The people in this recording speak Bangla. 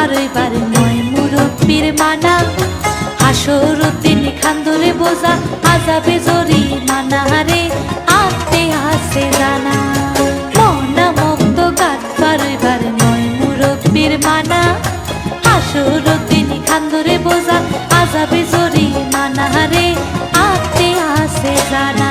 বারোইবার নয় মুরব্বীর মানা। হাসর উদ্দিন খান্দরে বোঝা, আজাবে জরি মানা রে আতে আসে জানা। মনা মুক্ত গাত বারোইবার নয় মুরব্বীর মানা। হাসর উদ্দিন খান্দরে বোঝা, আজাবে জরি মানা আতে আসে জানা।